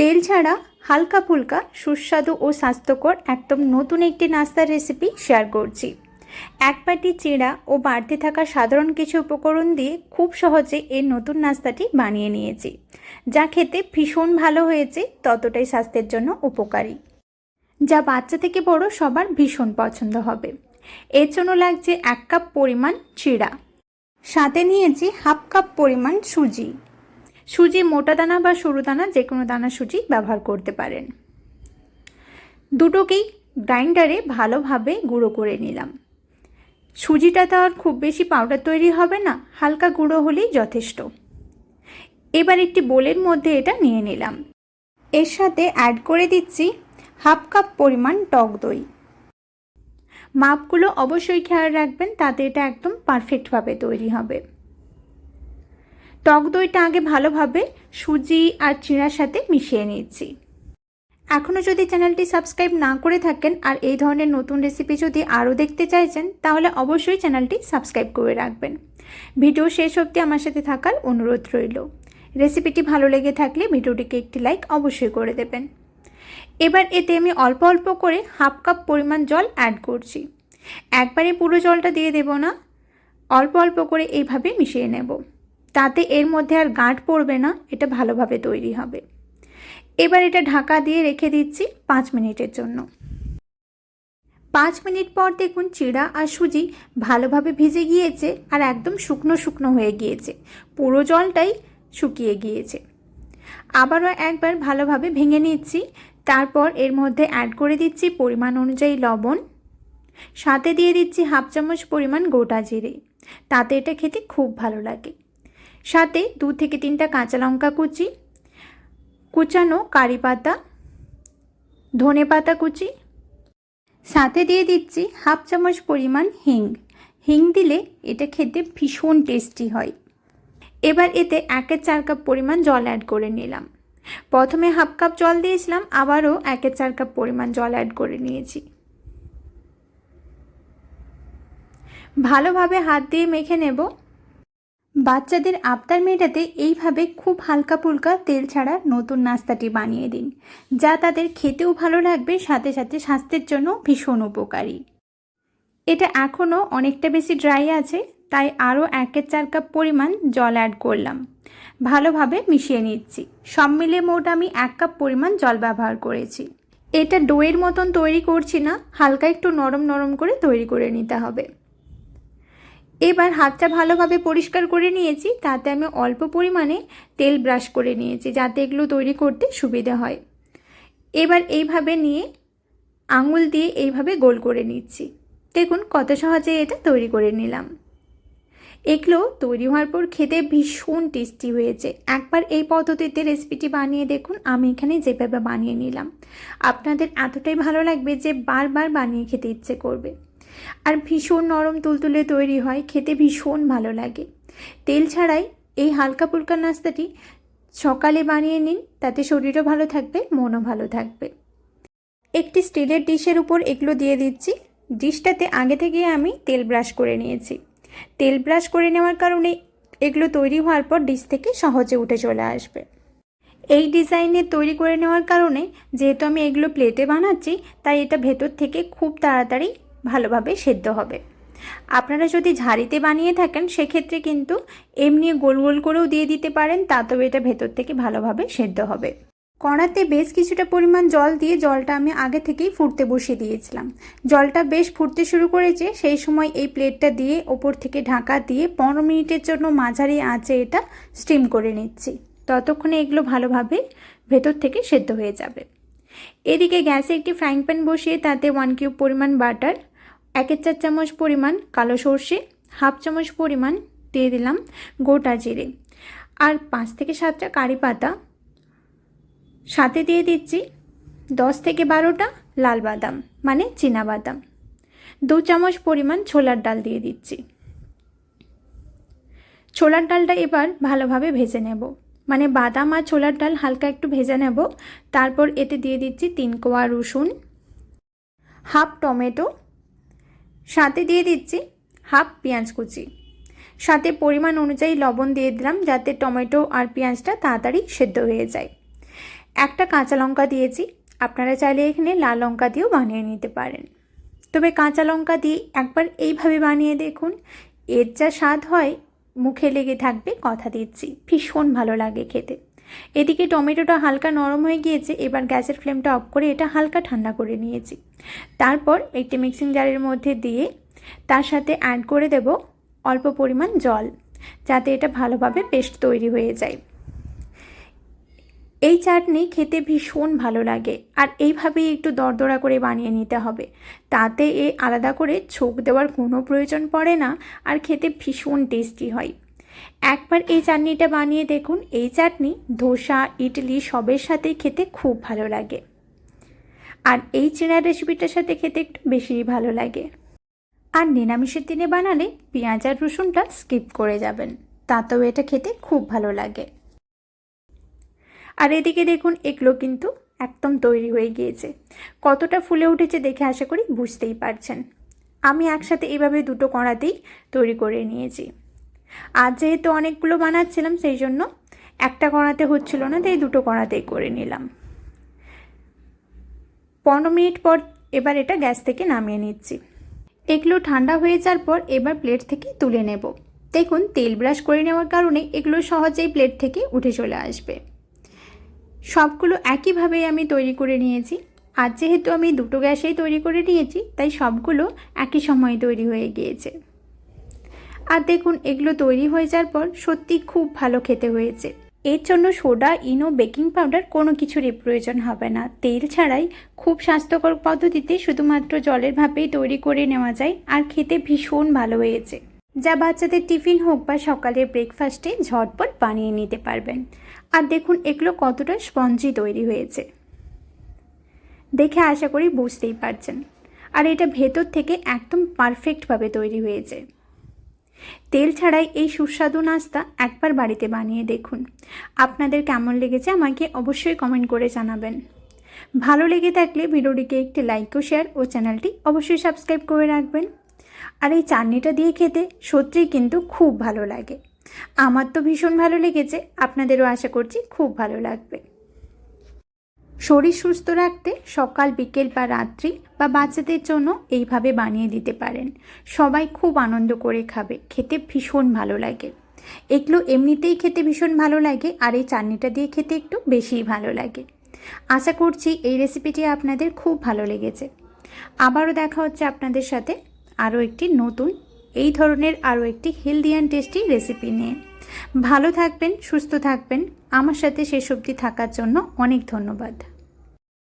তেল ছাড়া হালকা ফুলকা, সুস্বাদু ও স্বাস্থ্যকর একদম নতুন একটি নাস্তার রেসিপি শেয়ার করছি। এক বাটি চিড়া ও বাড়তে থাকা সাধারণ কিছু উপকরণ দিয়ে খুব সহজে এই নতুন নাস্তাটি বানিয়ে নিয়েছি। যা খেতে ভীষণ ভালো হয়েছে, ততটাই স্বাস্থ্যের জন্য উপকারী। যা বাচ্চা থেকে বড় সবার ভীষণ পছন্দ হবে। এর জন্য লাগছে এক কাপ পরিমাণ চিড়া। সাথে নিয়েছি হাফ কাপ পরিমাণ সুজি। সুজি মোটা দানা বা সরু দানা যে কোনো দানা সুজি ব্যবহার করতে পারেন। দুটোকেই গ্রাইন্ডারে ভালোভাবে গুঁড়ো করে নিলাম। সুজিটা তো আর খুব বেশি পাউডার তৈরি হবে না, হালকা গুঁড়ো হলেই যথেষ্ট। এবার একটি বোলের মধ্যে এটা নিয়ে নিলাম। এর সাথে অ্যাড করে দিচ্ছি হাফ কাপ পরিমাণ টক দই। মাপগুলো অবশ্যই খেয়াল রাখবেন, তাতে এটা একদম পারফেক্টভাবে তৈরি হবে। টক দইটা আগে ভালোভাবে সুজি আর চিড়ার সাথে মিশিয়ে নিচ্ছি এখনও যদি চ্যানেলটি সাবস্ক্রাইব না করে থাকেন আর এই ধরনের নতুন রেসিপি যদি আরও দেখতে চাইছেন, তাহলে অবশ্যই চ্যানেলটি সাবস্ক্রাইব করে রাখবেন। ভিডিও শেষ অবধি আমার সাথে থাকার অনুরোধ রইল। রেসিপিটি ভালো লেগে থাকলে ভিডিওটিকে একটি লাইক অবশ্যই করে দেবেন। এবার এতে আমি অল্প অল্প করে হাফ কাপ পরিমাণ জল অ্যাড করছি। একবারে পুরো জলটা দিয়ে দেব না, অল্প অল্প করে এইভাবে মিশিয়ে নেব। তাতে এর মধ্যে আর গাঁট পড়বে না, এটা ভালোভাবে তৈরি হবে। এবার এটা ঢাকা দিয়ে রেখে দিচ্ছি পাঁচ মিনিটের জন্য। পাঁচ মিনিট পর দেখুন চিড়া আর সুজি ভালোভাবে ভিজে গিয়েছে আর একদম শুকনো শুকনো হয়ে গিয়েছে। পুরো জলটাই শুকিয়ে গিয়েছে। আবারও একবার ভালোভাবে ভেঙে নিচ্ছি, তারপর এর মধ্যে অ্যাড করে দিচ্ছি পরিমাণ অনুযায়ী লবণ। সাথে দিয়ে দিচ্ছি হাফ চামচ পরিমাণ গোটা জিরে। তাতে এটা খেতে খুব ভালো লাগে। সাথে দু থেকে তিনটা কাঁচা লঙ্কা কুচি, কুচানো কারি পাতা, ধনে পাতা কুচি। সাথে দিয়ে দিচ্ছি হাফ চামচ পরিমাণ হিং। হিং দিলে এটা খেতে ভীষণ টেস্টি হয়। এবার এতে একের চার কাপ পরিমাণ জল অ্যাড করে নিলাম। প্রথমে হাফ কাপ জল দিয়েছিলাম, আবারও একের চার কাপ পরিমাণ জল অ্যাড করে নিয়েছি। ভালোভাবে হাত দিয়ে মেখে নেব। বাচ্চাদের আবদার মেটাতে এইভাবে খুব হালকা ফুলকা তেল ছাড়া নতুন নাস্তাটি বানিয়ে দিন, যা তাদের খেতেও ভালো লাগবে, সাথে সাথে স্বাস্থ্যের জন্য ভীষণ উপকারী। এটা এখনও অনেকটা বেশি ড্রাই আছে, তাই আরও একের চার কাপ পরিমাণ জল অ্যাড করলাম। ভালোভাবে মিশিয়ে নিচ্ছি। সব মিলে মোট আমি এক কাপ পরিমাণ জল ব্যবহার করেছি। এটা ডোয়ের মতন তৈরি করছি না, হালকা একটু নরম নরম করে তৈরি করে নিতে হবে। এবার হাতটা ভালোভাবে পরিষ্কার করে নিয়েছি, তাতে আমি অল্প পরিমাণে তেল ব্রাশ করে নিয়েছি, যাতে এগুলো তৈরি করতে সুবিধা হয়। এবার এইভাবে নিয়ে আঙুল দিয়ে এইভাবে গোল করে নিচ্ছি। দেখুন কত সহজে এটা তৈরি করে নিলাম। এগুলো তৈরি হওয়ার পর খেতে ভীষণ টেস্টি হয়েছে। একবার এই পদ্ধতিতে রেসিপিটি বানিয়ে দেখুন, আমি এখানে যেভাবে বানিয়ে নিলাম। আপনাদের এতটাই ভালো লাগবে যে বারবার বানিয়ে খেতে ইচ্ছে করবে। আর ভীষণ নরম তুলতুলে তৈরি হয়, খেতে ভীষণ ভালো লাগে। তেল ছাড়াই এই হালকা ফুলকা নাস্তাটি সকালে বানিয়ে নিন, তাতে শরীরও ভালো থাকবে, মনও ভালো থাকবে। একটি স্টিলের ডিশের উপর এগুলো দিয়ে দিচ্ছি। ডিশটাতে আগে থেকে আমি তেল ব্রাশ করে নিয়েছি। তেল ব্রাশ করে নেওয়ার কারণে এগুলো তৈরি হওয়ার পর ডিশ থেকে সহজে উঠে চলে আসবে। এই ডিজাইনে তৈরি করে নেওয়ার কারণে যেহেতু আমি এগুলো প্লেটে বানাচ্ছি, তাই এটা ভেতর থেকে খুব তাড়াতাড়ি ভালোভাবে সেদ্ধ হবে। আপনারা যদি ঝাড়িতে বানিয়ে থাকেন, সেক্ষেত্রে কিন্তু এমনি গোল গোল করেও দিয়ে দিতে পারেন তাতেও এটা ভেতর থেকে ভালোভাবে সেদ্ধ হবে। কড়াতে বেশ কিছুটা পরিমাণ জল দিয়ে জলটা আমি আগে থেকেই ফুটতে বসিয়ে দিয়েছিলাম। জলটা বেশ ফুটতে শুরু করেছে, সেই সময় এই প্লেটটা দিয়ে ওপর থেকে ঢাকা দিয়ে পনেরো মিনিটের জন্য মাঝারি আঁচে এটা স্টিম করে নিচ্ছি। ততক্ষণে এগুলো ভালোভাবে ভেতর থেকে সেদ্ধ হয়ে যাবে। এদিকে গ্যাসে একটি ফ্রাইং প্যান বসিয়ে তাতে ওয়ান কিউব পরিমাণ বাটার একের চার চামচ পরিমাণ কালো সর্ষে, হাফ চামচ পরিমাণ দিয়ে দিলাম গোটা জিরে। আর পাঁচ থেকে সাতটা কারি পাতা, সাথে দিয়ে দিচ্ছি দশ থেকে বারোটা লাল বাদাম মানে চীনা বাদাম। দু চামচ পরিমাণ ছোলার ডাল দিয়ে দিচ্ছি। ছোলার ডালটা এবার ভালোভাবে ভেজে নেব। মানে বাদাম আর ছোলার ডাল হালকা একটু ভেজে নেব। তারপর এতে দিয়ে দিচ্ছি তিন কোয়া রসুন, হাফ টমেটো সাথে দিয়ে দিচ্ছি হাফ পেঁয়াজ কুচি। সাথে পরিমাণ অনুযায়ী লবণ দিয়ে দিলাম যাতে টমেটো আর পেঁয়াজটা তাড়াতাড়ি সেদ্ধ হয়ে যায়। একটা কাঁচা লঙ্কা দিয়েছি, আপনারা চাইলে এখানে লাল লঙ্কা দিয়েও বানিয়ে নিতে পারেন। তবে কাঁচা লঙ্কা দিয়ে একবার এইভাবে বানিয়ে দেখুন, এর যা স্বাদ হয়, মুখে লেগে থাকবে, কথা দিচ্ছি। ভীষণ ভালো লাগে খেতে। এদিকে টমেটোটা হালকা নরম হয়ে গিয়েছে, এবার গ্যাসের ফ্লেমটা অফ করে এটা হালকা ঠান্ডা করে নিয়েছি। তারপর একটি মিক্সিং জারের মধ্যে দিয়ে তার সাথে অ্যাড করে দেব অল্প পরিমাণ জল, যাতে এটা ভালোভাবে পেস্ট তৈরি হয়ে যায়। এই চাটনি খেতে ভীষণ ভালো লাগে, আর এইভাবেই একটু দরদরা করে বানিয়ে নিতে হবে। তাতে এ আলাদা করে ছোক দেওয়ার কোনো প্রয়োজন পড়ে না, আর খেতে ভীষণ টেস্টি হয়। একবার এই চাটনিটা বানিয়ে দেখুন। এই চাটনি, ধোসা, ইডলি সবের সাথেই খেতে খুব ভালো লাগে। আর এই চেনার রেসিপিটার সাথে খেতে একটু বেশিই ভালো লাগে। আর নিরামিষের দিনে বানালে পেঁয়াজ আর রসুনটা স্কিপ করে যাবেন, তাতেও এটা খেতে খুব ভালো লাগে। আর এদিকে দেখুন, এগুলো কিন্তু একদম তৈরি হয়ে গিয়েছে। কতটা ফুলে উঠেছে দেখে আশা করি বুঝতেই পারছেন। আমি একসাথে এভাবে দুটো কড়াতেই তৈরি করে নিয়েছি। আর যেহেতু অনেকগুলো বানাচ্ছিলাম, সেই জন্য একটা কড়াতে হচ্ছিল না, তাই দুটো কড়াতেই করে নিলাম। পনেরো মিনিট পর এবার এটা গ্যাস থেকে নামিয়ে নিচ্ছি। এগুলো ঠান্ডা হয়ে যাওয়ার পর এবার প্লেট থেকে তুলে নেব। দেখুন, তেল ব্রাশ করে নেওয়ার কারণে এগুলো সহজেই প্লেট থেকে উঠে চলে আসবে। সবগুলো একইভাবেই আমি তৈরি করে নিয়েছি। আর যেহেতু আমি দুটো গ্যাসেই তৈরি করে নিয়েছি, তাই সবগুলো একই সময়ে তৈরি হয়ে গিয়েছে। দেখুন, এগুলো তৈরি হয়ে যাওয়ার পর সত্যি খুব ভালো খেতে হয়েছে। এর জন্য সোডা, ইনো, বেকিং পাউডার কোনো কিছুরই প্রয়োজন হবে না। তেল ছাড়াই খুব স্বাস্থ্যকর পদ্ধতিতে শুধুমাত্র জলের ভাপেই তৈরি করে নেওয়া যায় আর খেতে ভীষণ ভালো হয়েছে। যা বাচ্চাদের টিফিন হোক বা সকালের ব্রেকফাস্টে ঝটপট বানিয়ে নিতে পারবেন। আর দেখুন, এগুলো কতটা স্পঞ্জি তৈরি হয়েছে। দেখে আশা করি বুঝতেই পারছেন। আর এটা ভেতর থেকে একদম পারফেক্টভাবে তৈরি হয়েছে। তেল ছাড়াই এই সুস্বাদু নাস্তা একবার বাড়িতে বানিয়ে দেখুন। আপনাদের কেমন লেগেছে আমাকে অবশ্যই কমেন্ট করে জানাবেন। ভালো লেগে থাকলে ভিডিওটিকে একটি লাইক ও শেয়ার ও চ্যানেলটি অবশ্যই সাবস্ক্রাইব করে রাখবেন। আর এই চাটনিটা দিয়ে খেতে সত্যিই কিন্তু খুব ভালো লাগে। আমার তো ভীষণ ভালো লেগেছে, আপনাদেরও আশা করছি খুব ভালো লাগবে। শরীর সুস্থ রাখতে সকাল, বিকেল বা রাত্রি বা বাচ্চাদের জন্য এইভাবে বানিয়ে দিতে পারেন। সবাই খুব আনন্দ করে খাবে, খেতে ভীষণ ভালো লাগে। এগুলো এমনিতেই খেতে ভীষণ ভালো লাগে আর এই চাটনিটা দিয়ে খেতে একটু বেশিই ভালো লাগে। আশা করছি এই রেসিপিটি আপনাদের খুব ভালো লেগেছে। আবারও দেখা হচ্ছে আপনাদের সাথে আরও একটি নতুন, এই ধরনের আরও একটি হেলদি অ্যান্ড টেস্টি রেসিপি নিয়ে। ভালো থাকবেন, সুস্থ থাকবেন। আমার সাথে শেষ অবধি থাকার জন্য অনেক ধন্যবাদ।